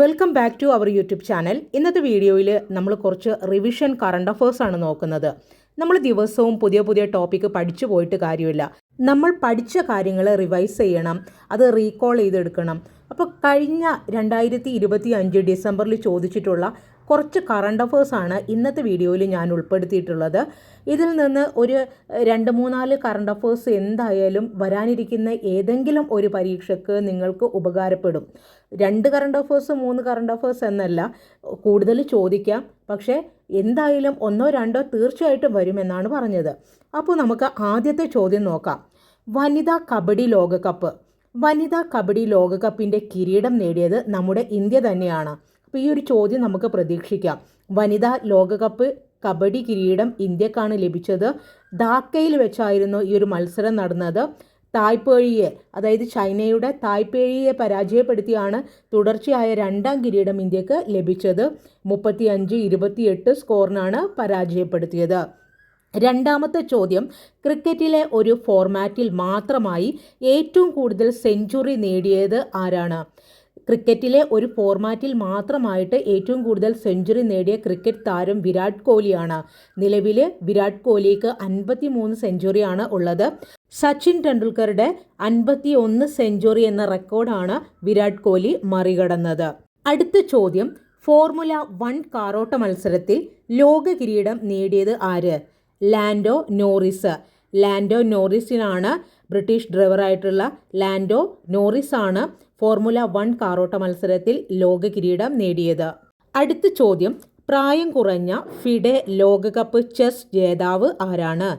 Welcome back to our YouTube channel ഇന്നത്തെ വീഡിയോയിൽ നമ്മൾ കുറച്ച് റിവിഷൻ കറണ്ട് അഫേഴ്സ് ആണ് നോക്കുന്നത്. നമ്മൾ ദിവസവും പുതിയ പുതിയ ടോപ്പിക്ക് പഠിച്ചു പോയിട്ട് കാര്യമില്ല. നമ്മൾ പഠിച്ച കാര്യങ്ങൾ റിവൈസ് ചെയ്യണം. അത് റീകോൾ ചെയ്തെടുക്കണം. അപ്പോൾ കഴിഞ്ഞ രണ്ടായിരത്തി ഇരുപത്തി അഞ്ച് ഡിസംബറിൽ ചോദിച്ചിട്ടുള്ള കുറച്ച് കറണ്ട് ആണ് ഇന്നത്തെ വീഡിയോയിൽ ഞാൻ ഉൾപ്പെടുത്തിയിട്ടുള്ളത്. ഇതിൽ നിന്ന് ഒരു രണ്ട് മൂന്നാൽ കറണ്ട് അഫേഴ്സ് എന്തായാലും വരാനിരിക്കുന്ന ഏതെങ്കിലും ഒരു പരീക്ഷയ്ക്ക് നിങ്ങൾക്ക് ഉപകാരപ്പെടും. രണ്ട് കറണ്ട് അഫേഴ്സ് മൂന്ന് കറണ്ട് അഫേഴ്സ് എന്നല്ല കൂടുതൽ ചോദിക്കാം. പക്ഷേ എന്തായാലും ഒന്നോ രണ്ടോ തീർച്ചയായിട്ടും വരുമെന്നാണ് പറഞ്ഞത്. അപ്പോൾ നമുക്ക് ആദ്യത്തെ ചോദ്യം നോക്കാം. വനിതാ കബഡി ലോകകപ്പ്. വനിതാ കബഡി ലോകകപ്പിന്റെ കിരീടം നേടിയത് നമ്മുടെ ഇന്ത്യ തന്നെയാണ്. അപ്പോൾ ഈ ഒരു ചോദ്യം നമുക്ക് പ്രതീക്ഷിക്കാം. വനിതാ ലോകകപ്പ് കബഡി കിരീടം ഇന്ത്യക്കാണ് ലഭിച്ചത്. ധാക്കയിൽ വെച്ചായിരുന്നു ഈ ഒരു മത്സരം നടന്നത്. തായ്പേഴിയെ അതായത് ചൈനയുടെ തായ്പേഴിയെ പരാജയപ്പെടുത്തിയാണ് തുടർച്ചയായ രണ്ടാം കിരീടം ഇന്ത്യയ്ക്ക് ലഭിച്ചത്. മുപ്പത്തിയഞ്ച് ഇരുപത്തിയെട്ട് സ്കോറിനാണ് പരാജയപ്പെടുത്തിയത്. രണ്ടാമത്തെ ചോദ്യം ക്രിക്കറ്റിലെ ഒരു ഫോർമാറ്റിൽ മാത്രമായി ഏറ്റവും കൂടുതൽ സെഞ്ചുറി നേടിയത് ആരാണ്? ക്രിക്കറ്റിലെ ഒരു ഫോർമാറ്റിൽ മാത്രമായിട്ട് ഏറ്റവും കൂടുതൽ സെഞ്ചുറി നേടിയ ക്രിക്കറ്റ് താരം വിരാട് കോഹ്ലിയാണ്. നിലവിൽ വിരാട് കോഹ്ലിക്ക് അൻപത്തി മൂന്ന് സെഞ്ചുറിയാണ് ഉള്ളത്. സച്ചിൻ ടെണ്ടുൽക്കറുടെ അൻപത്തി ഒന്ന് സെഞ്ചുറി എന്ന റെക്കോർഡാണ് വിരാട് കോഹ്ലി മറികടന്നത്. അടുത്ത ചോദ്യം ഫോർമുല വൺ കാറോട്ട മത്സരത്തിൽ ലോക കിരീടം നേടിയത് ആര്? Lando Norris. ലാൻഡോ നോറിസിനാണ് ബ്രിട്ടീഷ് ഡ്രൈവറായിട്ടുള്ള ലാൻഡോ നോറിസ് ആണ് ഫോർമുല വൺ കാറോട്ട മത്സരത്തിൽ ലോക കിരീടം നേടിയത്. അടുത്ത ചോദ്യം പ്രായം കുറഞ്ഞ ഫിഡെ ലോകകപ്പ് ചെസ് ജേതാവ് ആരാണ്?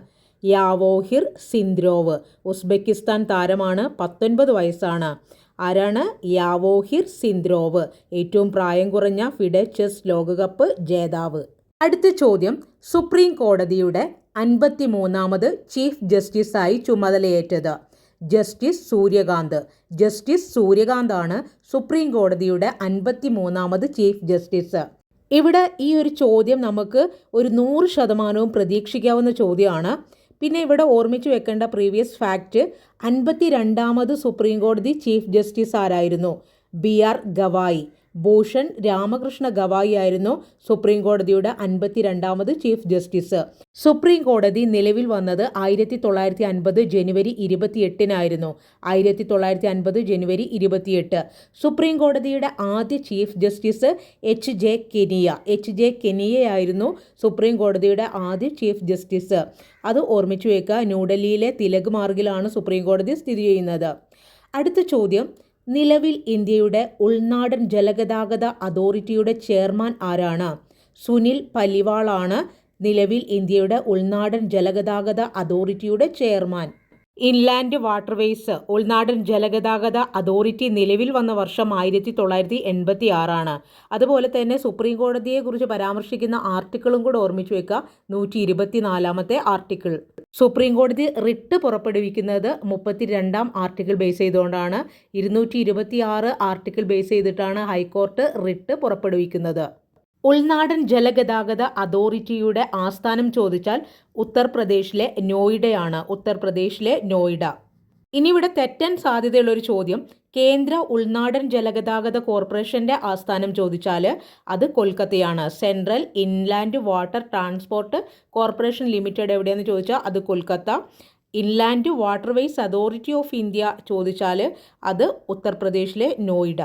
യാവോഹിർ സിന്ദ്രോവ്. ഉസ്ബെക്കിസ്ഥാൻ താരമാണ് പത്തൊൻപത് വയസ്സാണ്. ആരാണ്? യാവോഹിർ സിന്ദ്രോവ്. ഏറ്റവും പ്രായം കുറഞ്ഞ ഫിഡെ ചെസ് ലോകകപ്പ് ജേതാവ്. അടുത്ത ചോദ്യം. സുപ്രീം കോടതിയുടെ അൻപത്തി മൂന്നാമത് ചീഫ് ജസ്റ്റിസായി ചുമതലയേറ്റത് ജസ്റ്റിസ് സൂര്യകാന്ത്. ജസ്റ്റിസ് സൂര്യകാന്താണ് സുപ്രീം കോടതിയുടെ അൻപത്തി മൂന്നാമത് ചീഫ് ജസ്റ്റിസ്. ഇവിടെ ഈ ഒരു ചോദ്യം നമുക്ക് ഒരു നൂറ് ശതമാനവും പ്രതീക്ഷിക്കാവുന്ന ചോദ്യമാണ്. പിന്നെ ഇവിടെ ഓർമ്മിച്ചു വെക്കേണ്ട പ്രീവിയസ് ഫാക്റ്റ് അൻപത്തി രണ്ടാമത് സുപ്രീം കോടതി ചീഫ് ജസ്റ്റിസ് ആരായിരുന്നു? B R Gavai. Bhushan Ramakrishna Gavai ആയിരുന്നു സുപ്രീം കോടതിയുടെ അൻപത്തി രണ്ടാമത് ചീഫ് ജസ്റ്റിസ്. സുപ്രീം കോടതി നിലവിൽ വന്നത് ആയിരത്തി തൊള്ളായിരത്തി അൻപത് ജനുവരി ഇരുപത്തിയെട്ടിനായിരുന്നു. ആയിരത്തി തൊള്ളായിരത്തി അൻപത് ജനുവരി ഇരുപത്തിയെട്ട്. സുപ്രീം കോടതിയുടെ ആദ്യ chief justice H J Kania. H J കെനിയയായിരുന്നു supreme കോടതിയുടെ ആദ്യ ചീഫ് ജസ്റ്റിസ്. അത് ഓർമ്മിച്ചു വയ്ക്കുക ന്യൂഡൽഹിയിലെ തിലക് മാർഗിലാണ് സുപ്രീം കോടതി സ്ഥിതി ചെയ്യുന്നത്. അടുത്ത ചോദ്യം നിലവിൽ ഇന്ത്യയുടെ ഉൾനാടൻ ജലഗതാഗത അതോറിറ്റിയുടെ ചെയർമാൻ ആരാണ്? സുനിൽ പലിവാളാണ് നിലവിൽ ഇന്ത്യയുടെ ഉൾനാടൻ ജലഗതാഗത അതോറിറ്റിയുടെ ചെയർമാൻ. ഇൻലാൻഡ് വാട്ടർവേസ് ഉൾനാടൻ ജലഗതാഗത അതോറിറ്റി നിലവിൽ വന്ന വർഷം ആയിരത്തി തൊള്ളായിരത്തി എൺപത്തി ആറാണ് അതുപോലെ തന്നെ സുപ്രീം കോടതിയെക്കുറിച്ച് പരാമർശിക്കുന്ന ആർട്ടിക്കിളും കൂടെ ഓർമ്മിച്ചു വെക്കുക നൂറ്റി ഇരുപത്തിനാലാമത്തെ ആർട്ടിക്കിൾ. സുപ്രീം കോടതി റിട്ട് പുറപ്പെടുവിക്കുന്നത് മുപ്പത്തി രണ്ടാം ആർട്ടിക്കിൾ ബേസ് ചെയ്തുകൊണ്ടാണ്. ഇരുന്നൂറ്റി ഇരുപത്തി ആറ് ആർട്ടിക്കിൾ ബേസ് ചെയ്തിട്ടാണ് ഹൈക്കോർട്ട് റിട്ട് പുറപ്പെടുവിക്കുന്നത്. ഉൾനാടൻ ജലഗതാഗത അതോറിറ്റിയുടെ ആസ്ഥാനം ചോദിച്ചാൽ ഉത്തർപ്രദേശിലെ നോയിഡയാണ് ഉത്തർപ്രദേശിലെ നോയിഡ. ഇനിയിവിടെ തെറ്റൻ സാധ്യതയുള്ള ഒരു ചോദ്യം കേന്ദ്ര ഉൾനാടൻ ജലഗതാഗത കോർപ്പറേഷന്റെ ആസ്ഥാനം ചോദിച്ചാൽ അത് കൊൽക്കത്തയാണ്. Central inland water transport corporation limited എവിടെയെന്ന് ചോദിച്ചാൽ അത് Kolkata. Inland waterways authority of India ചോദിച്ചാൽ അത് ഉത്തർപ്രദേശിലെ നോയിഡ.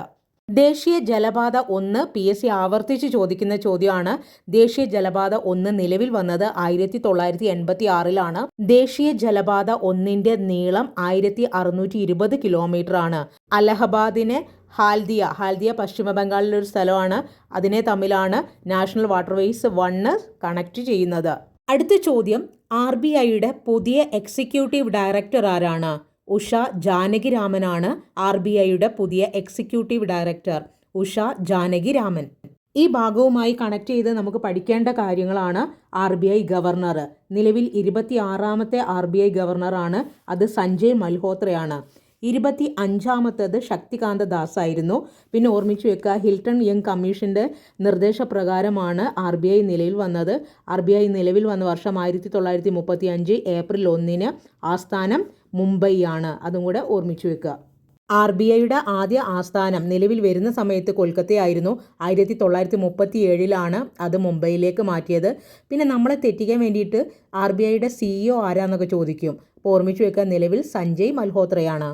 ദേശീയ ജലപാത ഒന്ന് പി എസ് സി ആവർത്തിച്ച് ചോദിക്കുന്ന ചോദ്യമാണ്. ദേശീയ ജലപാത ഒന്ന് നിലവിൽ വന്നത് ആയിരത്തി തൊള്ളായിരത്തി എൺപത്തി ആറിലാണ് ദേശീയ ജലപാത ഒന്നിന്റെ നീളം ആയിരത്തി അറുന്നൂറ്റി ഇരുപത് കിലോമീറ്റർ ആണ് അലഹബാദിനെ ഹാൽദിയ ഹാൽദിയ പശ്ചിമ ബംഗാളിലെ ഒരു സ്ഥലമാണ്. അതിനെ തമ്മിലാണ് നാഷണൽ വാട്ടർവേസ് വണ്ണ് കണക്ട് ചെയ്യുന്നത്. അടുത്ത ചോദ്യം ആർ ബി ഐയുടെ പുതിയ എക്സിക്യൂട്ടീവ് ഡയറക്ടർ ആരാണ്? ഉഷ ജാനകിരാമനാണ് ആർ ബി ഐയുടെ പുതിയ എക്സിക്യൂട്ടീവ് ഡയറക്ടർ. ഉഷ ജാനകിരാമൻ. ഈ ഭാഗവുമായി കണക്ട് ചെയ്ത് നമുക്ക് പഠിക്കേണ്ട കാര്യങ്ങളാണ് ആർ ബി ഐ ഗവർണർ. നിലവിൽ ഇരുപത്തി ആറാമത്തെ ആർ ബി ഐ ഗവർണറാണ് അത് സഞ്ജയ് മൽഹോത്രയാണ്. ഇരുപത്തി അഞ്ചാമത്തത് ശക്തികാന്ത ദാസ് ആയിരുന്നു പിന്നെ ഓർമ്മിച്ചു വെക്കുക ഹിൽട്ടൺ യങ് കമ്മീഷന്റെ നിർദ്ദേശപ്രകാരമാണ് ആർ ബി ഐ നിലവിൽ വന്നത്. ആർ ബി ഐ നിലവിൽ വന്ന വർഷം ആയിരത്തി തൊള്ളായിരത്തി മുപ്പത്തി അഞ്ച് ഏപ്രിൽ ഒന്നിന് ആസ്ഥാനം മുംബൈ ആണ് അതും കൂടെ ഓർമ്മിച്ചു വെക്കുക. ആർ ബി ഐയുടെ ആദ്യ ആസ്ഥാനം നിലവിൽ വരുന്ന സമയത്ത് കൊൽക്കത്തയായിരുന്നു. ആയിരത്തി തൊള്ളായിരത്തി മുപ്പത്തി ഏഴിലാണ് അത് മുംബൈയിലേക്ക് മാറ്റിയത്. പിന്നെ നമ്മളെ തെറ്റിക്കാൻ വേണ്ടിയിട്ട് ആർ ബി ഐയുടെ സിഇഒ ആരാന്നൊക്കെ ചോദിക്കും. ഓർമ്മിച്ചു വെക്കാൻ നിലവിൽ സഞ്ജയ് മൽഹോത്രയാണ്.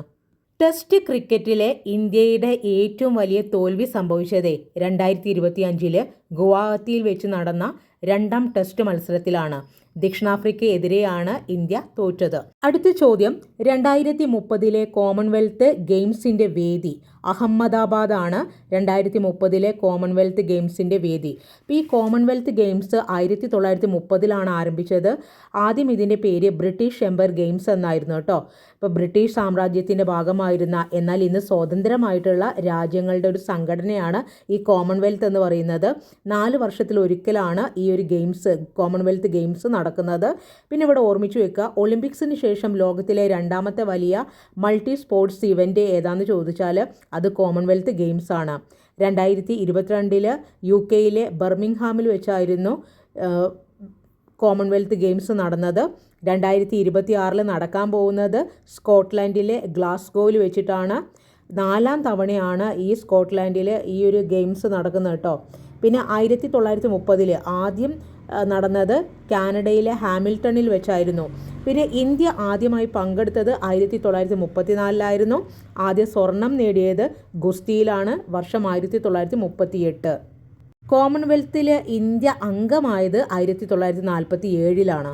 ടെസ്റ്റ് ക്രിക്കറ്റിലെ ഇന്ത്യയുടെ ഏറ്റവും വലിയ തോൽവി സംഭവിച്ചതേ രണ്ടായിരത്തി ഇരുപത്തി അഞ്ചിൽ ഗുവാഹത്തിയിൽ വെച്ച് നടന്ന രണ്ടാം ടെസ്റ്റ് മത്സരത്തിലാണ്. ദക്ഷിണാഫ്രിക്കയെതിരെയാണ് ഇന്ത്യ തോറ്റത്. അടുത്ത ചോദ്യം രണ്ടായിരത്തി മുപ്പതിലെ കോമൺവെൽത്ത് ഗെയിംസിന്റെ വേദി അഹമ്മദാബാദാണ് രണ്ടായിരത്തി മുപ്പതിലെ കോമൺവെൽത്ത് ഗെയിംസിന്റെ വേദി. അപ്പോൾ ഈ കോമൺവെൽത്ത് ഗെയിംസ് ആയിരത്തി തൊള്ളായിരത്തി മുപ്പതിലാണ് ആരംഭിച്ചത്. ആദ്യം ഇതിന്റെ പേര് ബ്രിട്ടീഷ് എംബർ ഗെയിംസ് എന്നായിരുന്നു കേട്ടോ. ഇപ്പോൾ ബ്രിട്ടീഷ് സാമ്രാജ്യത്തിന്റെ ഭാഗമായിരുന്ന എന്നാൽ ഇന്ന് സ്വതന്ത്രമായിട്ടുള്ള രാജ്യങ്ങളുടെ ഒരു സംഘടനയാണ് ഈ കോമൺവെൽത്ത് എന്ന് പറയുന്നത്. നാല് വർഷത്തിൽ ഒരിക്കലാണ് ഈ ഒരു ഗെയിംസ് കോമൺവെൽത്ത് ഗെയിംസ് നടക്കുന്നത്. പിന്നെ ഇവിടെ ഓർമ്മിച്ചു വെക്കുക ഒളിമ്പിക്സിന് ശേഷം ലോകത്തിലെ രണ്ടാമത്തെ വലിയ മൾട്ടി സ്പോർട്സ് ഇവന്റ് ഏതാണെന്ന് ചോദിച്ചാൽ അത് കോമൺവെൽത്ത് ഗെയിംസ് ആണ് രണ്ടായിരത്തി ഇരുപത്തിരണ്ടിൽ യു കെയിലെ ബർമിംഗ്ഹാമിൽ വെച്ചായിരുന്നു കോമൺവെൽത്ത് ഗെയിംസ് നടന്നത്. രണ്ടായിരത്തി ഇരുപത്തി ആറിൽ നടക്കാൻ പോകുന്നത് സ്കോട്ട്ലാൻഡിലെ ഗ്ലാസ്ഗോയിൽ വെച്ചിട്ടാണ്. നാലാം തവണയാണ് ഈ സ്കോട്ട്ലാൻഡിൽ ഈ ഒരു ഗെയിംസ് നടക്കുന്നത് കേട്ടോ. പിന്നെ ആയിരത്തി തൊള്ളായിരത്തി മുപ്പതിൽ ആദ്യം നടന്നത് കാനഡയിലെ ഹാമിൽട്ടണിൽ വെച്ചായിരുന്നു. പിന്നെ ഇന്ത്യ ആദ്യമായി പങ്കെടുത്തത് ആയിരത്തി തൊള്ളായിരത്തി മുപ്പത്തിനാലിലായിരുന്നു ആദ്യ സ്വർണം നേടിയത് ഗുസ്തിയിലാണ് വർഷം ആയിരത്തി തൊള്ളായിരത്തി മുപ്പത്തിയെട്ട് കോമൺവെൽത്തിൽ ഇന്ത്യ അംഗമായത് ആയിരത്തി തൊള്ളായിരത്തി നാൽപ്പത്തി ഏഴിലാണ്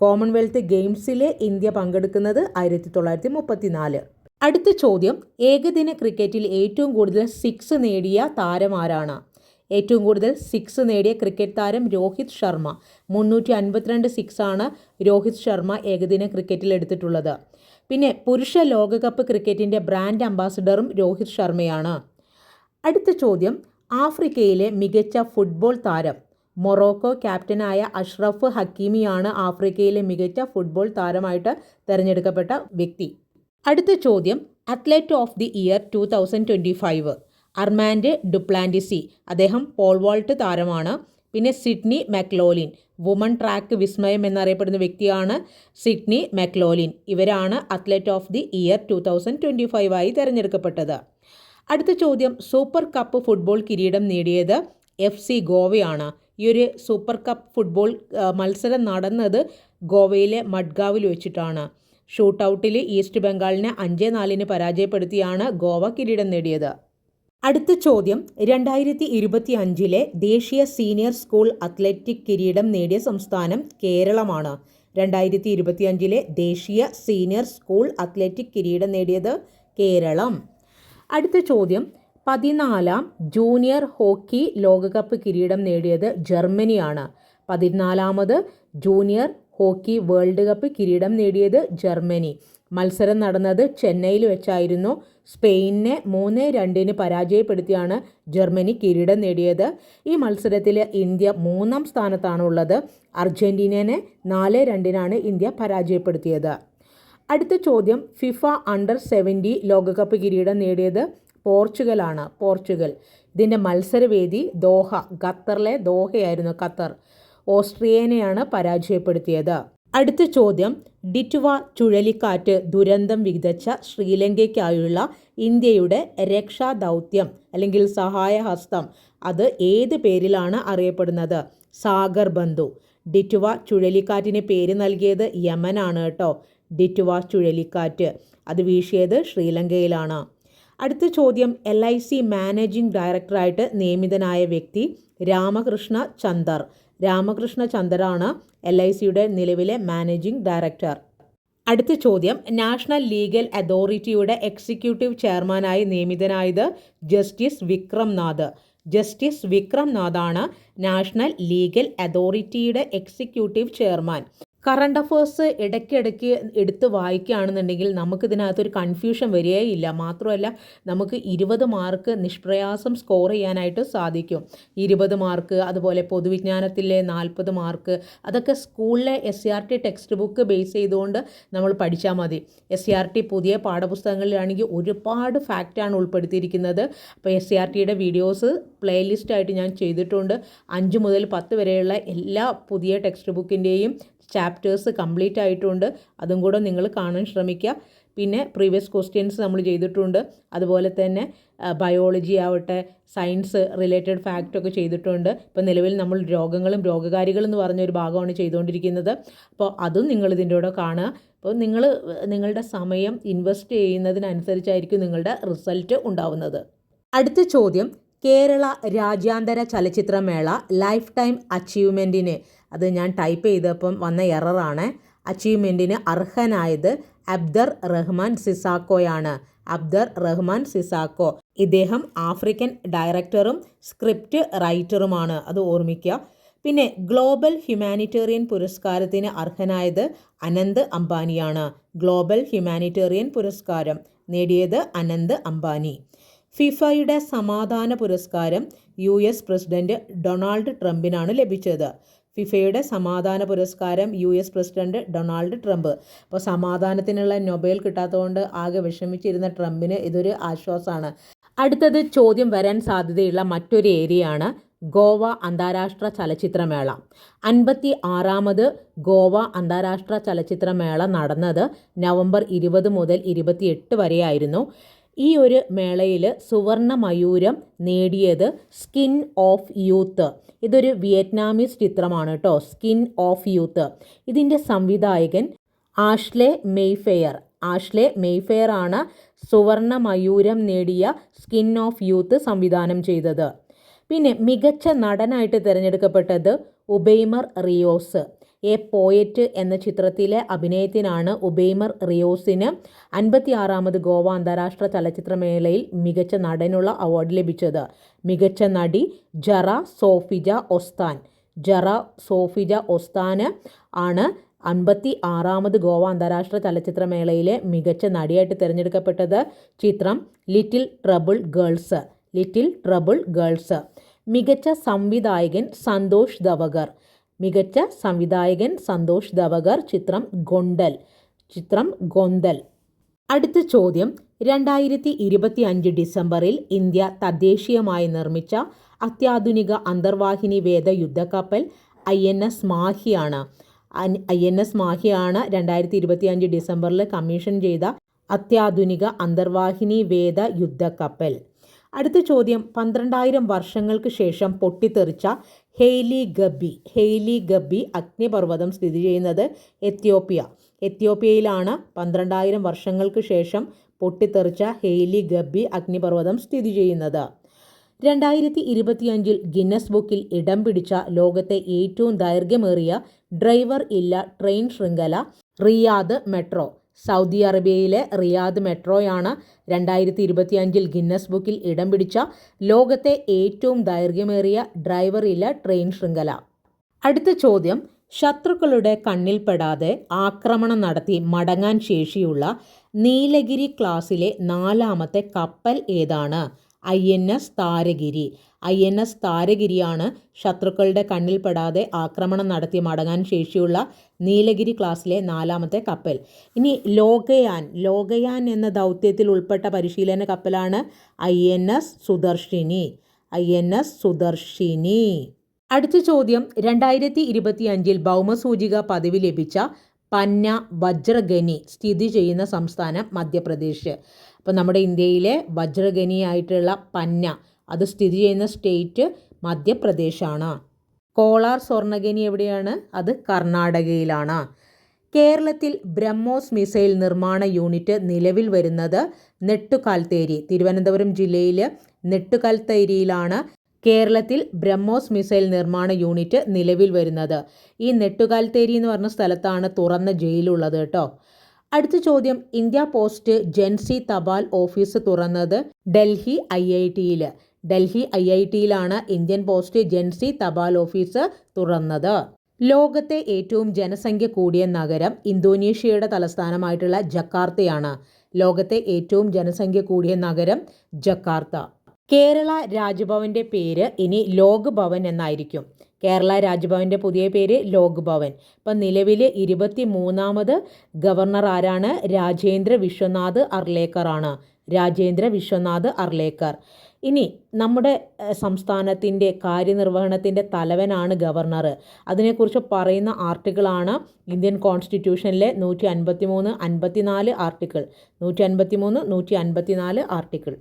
കോമൺവെൽത്ത് ഗെയിംസിൽ ഇന്ത്യ പങ്കെടുക്കുന്നത് ആയിരത്തി തൊള്ളായിരത്തി മുപ്പത്തിനാല് അടുത്ത ചോദ്യം ഏകദിന ക്രിക്കറ്റിൽ ഏറ്റവും കൂടുതൽ സിക്സ് നേടിയ താരമാരാണ്? ഏറ്റവും കൂടുതൽ സിക്സ് നേടിയ ക്രിക്കറ്റ് താരം രോഹിത് ശർമ്മ. മുന്നൂറ്റി അൻപത്തിരണ്ട് സിക്സാണ് രോഹിത് ശർമ്മ ഏകദിന ക്രിക്കറ്റിൽ എടുത്തിട്ടുള്ളത്. പിന്നെ പുരുഷ ലോകകപ്പ് ക്രിക്കറ്റിന്റെ ബ്രാൻഡ് അംബാസിഡറും രോഹിത് ശർമ്മയാണ്. അടുത്ത ചോദ്യം ആഫ്രിക്കയിലെ മികച്ച ഫുട്ബോൾ താരം. മൊറോക്കോ ക്യാപ്റ്റനായ അഷ്റഫ് ഹക്കീമിയാണ് ആഫ്രിക്കയിലെ മികച്ച ഫുട്ബോൾ താരമായിട്ട് തിരഞ്ഞെടുക്കപ്പെട്ട വ്യക്തി. അടുത്ത ചോദ്യം athlete of the year two thousand twenty five Armand Duplantis അദ്ദേഹം പോൾ വാൾട്ട് താരമാണ്. പിന്നെ സിഡ്നി മെക്ലോലിൻ. വുമൺ ട്രാക്ക് വിസ്മയം എന്നറിയപ്പെടുന്ന വ്യക്തിയാണ് സിഡ്നി മെക്ലോലിൻ. ഇവരാണ് athlete of the year two thousand twenty ആയി തിരഞ്ഞെടുക്കപ്പെട്ടത്. അടുത്ത ചോദ്യം സൂപ്പർ കപ്പ് ഫുട്ബോൾ കിരീടം നേടിയത് എഫ് സി ഗോവയാണ്. ഈ ഒരു സൂപ്പർ കപ്പ് ഫുട്ബോൾ മത്സരം നടന്നത് ഗോവയിലെ മഡ്ഗാവിൽ വെച്ചിട്ടാണ്. ഷൂട്ടൗട്ടിൽ ഈസ്റ്റ് ബംഗാളിനെ അഞ്ച് നാലിന് പരാജയപ്പെടുത്തിയാണ് ഗോവ കിരീടം നേടിയത്. അടുത്ത ചോദ്യം. രണ്ടായിരത്തി ഇരുപത്തി അഞ്ചിലെ ദേശീയ സീനിയർ സ്കൂൾ അത്ലറ്റിക് കിരീടം നേടിയ സംസ്ഥാനം കേരളമാണ്. രണ്ടായിരത്തി ഇരുപത്തി അഞ്ചിലെ ദേശീയ സീനിയർ സ്കൂൾ അത്ലറ്റിക് കിരീടം നേടിയത് കേരളം. അടുത്ത ചോദ്യം. പതിനാലാം ജൂനിയർ ഹോക്കി ലോകകപ്പ് കിരീടം നേടിയത് ജർമ്മനിയാണ്. പതിനാലാമത് ജൂനിയർ ഹോക്കി വേൾഡ് കപ്പ് കിരീടം നേടിയത് ജർമ്മനി. മത്സരം നടന്നത് ചെന്നൈയിൽ വെച്ചായിരുന്നു. സ്പെയിനെ മൂന്ന് രണ്ടിന് പരാജയപ്പെടുത്തിയാണ് ജർമ്മനി കിരീടം നേടിയത്. ഈ മത്സരത്തിൽ ഇന്ത്യ മൂന്നാം സ്ഥാനത്താണ് ഉള്ളത് അർജന്റീനനെ നാല് രണ്ടിനാണ് ഇന്ത്യ പരാജയപ്പെടുത്തിയത്. അടുത്ത ചോദ്യം ഫിഫ അണ്ടർ സെവന്റി ലോകകപ്പ് കിരീടം നേടിയത് പോർച്ചുഗലാണ്. പോർച്ചുഗൽ ഇതിന്റെ മത്സരവേദി ദോഹ ഖത്തറിലെ ദോഹയായിരുന്നു ഖത്തർ. ഓസ്ട്രിയനെയാണ് പരാജയപ്പെടുത്തിയത്. അടുത്ത ചോദ്യം. ഡിറ്റുവ ചുഴലിക്കാറ്റ് ദുരന്തം വിതച്ച ശ്രീലങ്കയ്ക്കായുള്ള ഇന്ത്യയുടെ രക്ഷാദൗത്യം അല്ലെങ്കിൽ സഹായഹസ്തം. അത് ഏത് പേരിലാണ് അറിയപ്പെടുന്നത്? സാഗർ ബന്ധു. ഡിറ്റുവ ചുഴലിക്കാറ്റിന് പേര് നൽകിയത് യമനാണ് കേട്ടോ. ഡിറ്റുവ ചുഴലിക്കാറ്റ്. അത് വീശിയത് ശ്രീലങ്കയിലാണ്. അടുത്ത ചോദ്യം. എൽ ഐ സി മാനേജിംഗ് ഡയറക്ടറായിട്ട് നിയമിതനായ വ്യക്തി രാമകൃഷ്ണ ചന്ദർ. രാമകൃഷ്ണ ചന്ദറാണ് എൽ ഐ സിയുടെ നിലവിലെ മാനേജിംഗ് ഡയറക്ടർ. അടുത്ത ചോദ്യം നാഷണൽ ലീഗൽ അതോറിറ്റിയുടെ എക്സിക്യൂട്ടീവ് ചെയർമാനായി നിയമിതനായത് justice Vikram Nath. Justice Vikram നാഥാണ് national legal authority executive chairman. Current affairs ഇടയ്ക്കിടയ്ക്ക് എടുത്ത് വായിക്കുകയാണെന്നുണ്ടെങ്കിൽ നമുക്കിതിനകത്തൊരു കൺഫ്യൂഷൻ വരികയില്ല. മാത്രമല്ല നമുക്ക് ഇരുപത് മാർക്ക് നിഷ്പ്രയാസം സ്കോർ ചെയ്യാനായിട്ട് സാധിക്കും. ഇരുപത് മാർക്ക് അതുപോലെ പൊതുവിജ്ഞാനത്തിലെ നാൽപ്പത് മാർക്ക് അതൊക്കെ സ്കൂളിലെ S R T text book base ചെയ്തുകൊണ്ട് നമ്മൾ പഠിച്ചാൽ മതി. എസ് ആർ ടി പുതിയ പാഠപുസ്തകങ്ങളിലാണെങ്കിൽ ഒരുപാട് ഫാക്റ്റാണ് ഉൾപ്പെടുത്തിയിരിക്കുന്നത്. അപ്പോൾ എസ് സി ആർ ടിയുടെ വീഡിയോസ് പ്ലേലിസ്റ്റായിട്ട് ഞാൻ ചെയ്തിട്ടുണ്ട്. അഞ്ച് മുതൽ പത്ത് വരെയുള്ള എല്ലാ പുതിയ ടെക്സ്റ്റ് ബുക്കിന്റെയും ചാപ്റ്റേഴ്സ് കംപ്ലീറ്റ് ആയിട്ടുണ്ട്. അതും കൂടെ നിങ്ങൾ കാണാൻ ശ്രമിക്കുക. പിന്നെ പ്രീവിയസ് ക്വസ്റ്റ്യൻസ് നമ്മൾ ചെയ്തിട്ടുണ്ട്. അതുപോലെ തന്നെ ബയോളജി ആവട്ടെ സയൻസ് റിലേറ്റഡ് ഫാക്റ്റ് ഒക്കെ ചെയ്തിട്ടുണ്ട്. ഇപ്പോൾ നിലവിൽ നമ്മൾ രോഗങ്ങളും രോഗകാരികളും എന്ന് പറഞ്ഞൊരു ഭാഗമാണ് ചെയ്തുകൊണ്ടിരിക്കുന്നത്. അപ്പോൾ അതും നിങ്ങൾ ഇതിന്റെ കൂടെ കാണുക. അപ്പോൾ നിങ്ങൾ നിങ്ങളുടെ സമയം ഇൻവെസ്റ്റ് ചെയ്യുന്നതിനനുസരിച്ചായിരിക്കും നിങ്ങളുടെ റിസൾട്ട് ഉണ്ടാവുന്നത്. അടുത്ത ചോദ്യം കേരള രാജ്യാന്തര ചലച്ചിത്രമേള ലൈഫ് ടൈം അച്ചീവ്മെന്റിന് അത് ഞാൻ ടൈപ്പ് ചെയ്തപ്പം വന്ന എററാണ്. അച്ചീവ്മെന്റിന് അർഹനായത് അബ്ദർ റഹ്മാൻ സിസാക്കോയാണ്. അബ്ദർ റഹ്മാൻ സിസാക്കോ. ഇദ്ദേഹം ആഫ്രിക്കൻ ഡയറക്ടറും സ്ക്രിപ്റ്റ് റൈറ്ററുമാണ്. അത് ഓർമ്മിക്കുക. പിന്നെ ഗ്ലോബൽ ഹ്യൂമാനിറ്റേറിയൻ പുരസ്കാരത്തിന് അർഹനായത് അനന്ത് അംബാനിയാണ്. ഗ്ലോബൽ ഹ്യൂമാനിറ്റേറിയൻ പുരസ്കാരം നേടിയത് അനന്ത് അംബാനി. ഫിഫയുടെ സമാധാന പുരസ്കാരം യു എസ് പ്രസിഡന്റ് ഡൊണാൾഡ് ട്രംപിനാണ് ലഭിച്ചത്. ഫിഫയുടെ സമാധാന പുരസ്കാരം U S president Donald Trump. അപ്പോൾ സമാധാനത്തിനുള്ള നൊബേൽ കിട്ടാത്തതുകൊണ്ട് ആകെ വിഷമിച്ചിരുന്ന ട്രംപിന് ഇതൊരു ആശ്വാസമാണ്. അടുത്തത് ചോദ്യം വരാൻ സാധ്യതയുള്ള മറ്റൊരു ഏരിയയാണ് ഗോവ അന്താരാഷ്ട്ര ചലച്ചിത്രമേള. അൻപത്തി ആറാമത് ഗോവ അന്താരാഷ്ട്ര ചലച്ചിത്രമേള നടന്നത് നവംബർ ഇരുപത് മുതൽ ഇരുപത്തിയെട്ട് വരെയായിരുന്നു. ഈ ഒരു മേളയിൽ സുവർണ മയൂരം നേടിയത് സ്കിൻ ഓഫ് യൂത്ത്. ഇതൊരു വിയറ്റ്നാമീസ് ചിത്രമാണ് കേട്ടോ സ്കിൻ ഓഫ് യൂത്ത്. ഇതിന്റെ സംവിധായകൻ ആഷ്ലെ മെയ്ഫെയർ. ആഷ്ലെ മെയ്ഫെയർ ആണ് സുവർണ മയൂരം നേടിയ സ്കിൻ ഓഫ് യൂത്ത് സംവിധാനം ചെയ്തത്. പിന്നെ മികച്ച നടനായിട്ട് തിരഞ്ഞെടുക്കപ്പെട്ടത് ഉബൈമർ റിയോസ്. എ പോയറ്റ് എന്ന ചിത്രത്തിലെ അഭിനയത്തിനാണ് ഉബൈമർ റിയോസിന് അൻപത്തി ആറാമത് ഗോവ അന്താരാഷ്ട്ര ചലച്ചിത്രമേളയിൽ മികച്ച നടനുള്ള അവാർഡ് ലഭിച്ചത്. മികച്ച നടി ജറ സോഫിജ ഒസ്താൻ. ജറ സോഫിജ ഒസ്താന് ആണ് അൻപത്തി ആറാമത് ഗോവ അന്താരാഷ്ട്ര ചലച്ചിത്രമേളയിലെ മികച്ച നടിയായിട്ട് തിരഞ്ഞെടുക്കപ്പെട്ടത്. ചിത്രം little trouble girls. Little trouble girls. മികച്ച സംവിധായകൻ സന്തോഷ് ദവഗർ മികച്ച സംവിധായകൻ സന്തോഷ് ധവകർ ചിത്രം ഗൊണ്ടൽ ചിത്രം ഗൊന്തൽ. അടുത്ത ചോദ്യം. രണ്ടായിരത്തി ഇരുപത്തി അഞ്ച് ഡിസംബറിൽ ഇന്ത്യ തദ്ദേശീയമായി നിർമ്മിച്ച അത്യാധുനിക അന്തർവാഹിനി വേദ യുദ്ധക്കപ്പൽ ഐ എൻ എസ് മാഹിയാണ്. ഐ എൻ എസ് മാഹിയാണ് രണ്ടായിരത്തി ഇരുപത്തി അഞ്ച് ഡിസംബറിൽ കമ്മീഷൻ ചെയ്ത അത്യാധുനിക അന്തർവാഹിനി വേദ യുദ്ധക്കപ്പൽ. അടുത്ത ചോദ്യം. പന്ത്രണ്ടായിരം വർഷങ്ങൾക്ക് ശേഷം പൊട്ടിത്തെറിച്ച ഹെയ്ലി ഗബി ഹെയ്ലി ഗബി അഗ്നിപർവതം സ്ഥിതി ചെയ്യുന്നത് എത്യോപ്യ. എത്യോപ്യയിലാണ് പന്ത്രണ്ടായിരം വർഷങ്ങൾക്ക് ശേഷം പൊട്ടിത്തെറിച്ച ഹെയ്ലി ഗബി അഗ്നിപർവതം സ്ഥിതി ചെയ്യുന്നത്. രണ്ടായിരത്തി ഇരുപത്തിയഞ്ചിൽ ഗിന്നസ് ബുക്കിൽ ഇടം പിടിച്ച ലോകത്തെ ഏറ്റവും ദൈർഘ്യമേറിയ ഡ്രൈവർ ഇല്ല ട്രെയിൻ ശൃംഖല റിയാദ് മെട്രോ. സൗദി അറേബ്യയിലെ റിയാദ് മെട്രോയാണ് രണ്ടായിരത്തി ഇരുപത്തിയഞ്ചിൽ ഗിന്നസ് ബുക്കിൽ ഇടം പിടിച്ച ലോകത്തെ ഏറ്റവും ദൈർഘ്യമേറിയ ഡ്രൈവർ ഇല്ല ട്രെയിൻ ശൃംഖല. അടുത്ത ചോദ്യം ശത്രുക്കളുടെ കണ്ണിൽപ്പെടാതെ ആക്രമണം നടത്തി മടങ്ങാൻ ശേഷിയുള്ള നീലഗിരി ക്ലാസ്സിലെ നാലാമത്തെ കപ്പൽ ഏതാണ്? I N S Taragiri. I N S താരഗിരിയാണ് ശത്രുക്കളുടെ കണ്ണിൽപ്പെടാതെ ആക്രമണം നടത്തി മടങ്ങാൻ ശേഷിയുള്ള നീലഗിരി ക്ലാസ്സിലെ നാലാമത്തെ കപ്പൽ. ഇനി ലോകയാൻ ലോകയാൻ എന്ന ദൗത്യത്തിൽ ഉൾപ്പെട്ട പരിശീലന കപ്പലാണ് I N S Sudarshini. I N S Sudarshini. അടുത്ത ചോദ്യം രണ്ടായിരത്തി ഇരുപത്തി അഞ്ചിൽ ഭൗമസൂചിക പദവി ലഭിച്ച പന്ന വജ്രഗനി സ്ഥിതി ചെയ്യുന്ന സംസ്ഥാനം മധ്യപ്രദേശ്. അപ്പോൾ നമ്മുടെ ഇന്ത്യയിലെ വജ്രഖനിയായിട്ടുള്ള പന്ന അത് സ്ഥിതി ചെയ്യുന്ന സ്റ്റേറ്റ് മധ്യപ്രദേശാണ്. കോളാർ സ്വർണഖനി എവിടെയാണ്? അത് കർണാടകയിലാണ്. കേരളത്തിൽ ബ്രഹ്മോസ് മിസൈൽ നിർമ്മാണ യൂണിറ്റ് നിലവിൽ വരുന്നത് നെട്ടുകാൽത്തേരി തിരുവനന്തപുരം ജില്ലയിൽ നെട്ടുകാൽത്തേരിയിലാണ്. കേരളത്തിൽ ബ്രഹ്മോസ് മിസൈൽ നിർമ്മാണ യൂണിറ്റ് നിലവിൽ വരുന്നത്. ഈ നെട്ടുകാൽത്തേരി എന്ന് പറഞ്ഞ സ്ഥലത്താണ് തുറന്ന ജയിലുള്ളത് കേട്ടോ. അടുത്ത ചോദ്യം ഇന്ത്യ പോസ്റ്റ് ജെൻസി തപാൽ ഓഫീസ് തുറന്നത് ഡൽഹി ഐ ഐ ടിയിൽ ഡൽഹി ഐ ഐ ടിയിലാണ് ഇന്ത്യൻ പോസ്റ്റ് ജെൻസി തപാൽ ഓഫീസ് തുറന്നത്. ലോകത്തെ ഏറ്റവും ജനസംഖ്യ കൂടിയ നഗരം ഇന്തോനേഷ്യയുടെ തലസ്ഥാനമായിട്ടുള്ള ജക്കാർത്തയാണ്. ലോകത്തെ ഏറ്റവും ജനസംഖ്യ കൂടിയ നഗരം ജക്കാർത്ത. കേരള രാജ്ഭവന്റെ പേര് ഇനി ലോക് ഭവൻ എന്നായിരിക്കും. കേരള രാജ്ഭവന്റെ പുതിയ പേര് ലോക് ഭവൻ. ഇപ്പം നിലവിൽ ഇരുപത്തി മൂന്നാമത് ഗവർണർ ആരാണ്? രാജേന്ദ്ര വിശ്വനാഥ് അർലേക്കർ ആണ്. രാജേന്ദ്ര വിശ്വനാഥ് അർലേക്കർ. ഇനി നമ്മുടെ സംസ്ഥാനത്തിന്റെ കാര്യനിർവഹണത്തിന്റെ തലവനാണ് ഗവർണർ. അതിനെക്കുറിച്ച് പറയുന്ന ആർട്ടിക്കിളാണ് ഇന്ത്യൻ കോൺസ്റ്റിറ്റ്യൂഷനിലെ നൂറ്റി അൻപത്തി മൂന്ന് അൻപത്തിനാല് ആർട്ടിക്കിൾ. നൂറ്റി അൻപത്തി മൂന്ന് നൂറ്റി അൻപത്തിനാല് ആർട്ടിക്കിൾ.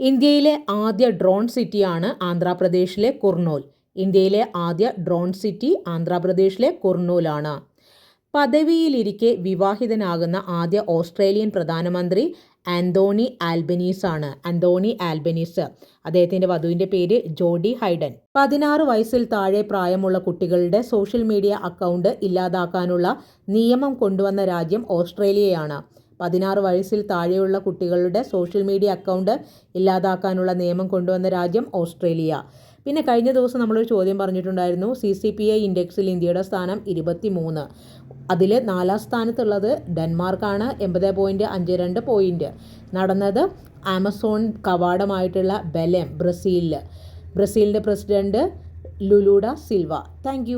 ഇന്ത്യയിലെ ആദ്യ ഡ്രോൺ സിറ്റിയാണ് ആന്ധ്രാപ്രദേശിലെ കുർണൂൽ. ഇന്ത്യയിലെ ആദ്യ ഡ്രോൺ സിറ്റി ആന്ധ്രാപ്രദേശിലെ കുർണൂലാണ്. പദവിയിലിരിക്കെ വിവാഹിതനാകുന്ന ആദ്യ ഓസ്ട്രേലിയൻ പ്രധാനമന്ത്രി ആന്തോണി ആൽബനീസ് ആണ് ആന്തോണി ആൽബനീസ്. അദ്ദേഹത്തിന്റെ വധുവിന്റെ പേര് ജോഡി ഹൈഡൻ. പതിനാറ് വയസ്സിൽ താഴെ പ്രായമുള്ള കുട്ടികളുടെ സോഷ്യൽ മീഡിയ അക്കൗണ്ട് ഇല്ലാതാക്കാനുള്ള നിയമം കൊണ്ടുവന്ന രാജ്യം ഓസ്ട്രേലിയയാണ്. പതിനാറ് വയസ്സിൽ താഴെയുള്ള കുട്ടികളുടെ സോഷ്യൽ മീഡിയ അക്കൗണ്ട് ഇല്ലാതാക്കാനുള്ള നിയമം കൊണ്ടുവന്ന രാജ്യം ഓസ്ട്രേലിയ. പിന്നെ കഴിഞ്ഞ ദിവസം നമ്മളൊരു ചോദ്യം പറഞ്ഞിട്ടുണ്ടായിരുന്നു സി സി പി ഐ ഇൻഡെക്സിൽ ഇന്ത്യയുടെ സ്ഥാനം ഇരുപത്തി മൂന്ന് അതിൽ നാലാം സ്ഥാനത്തുള്ളത് ഡെൻമാർക്കാണ് എൺപത് പോയിന്റ് അഞ്ച് രണ്ട് പോയിന്റ് നടന്നത് ആമസോൺ കവാടമായിട്ടുള്ള ബെലം ബ്രസീലിൽ ബ്രസീലിന്റെ പ്രസിഡന്റ് ലുലൂഡ സിൽവ. താങ്ക്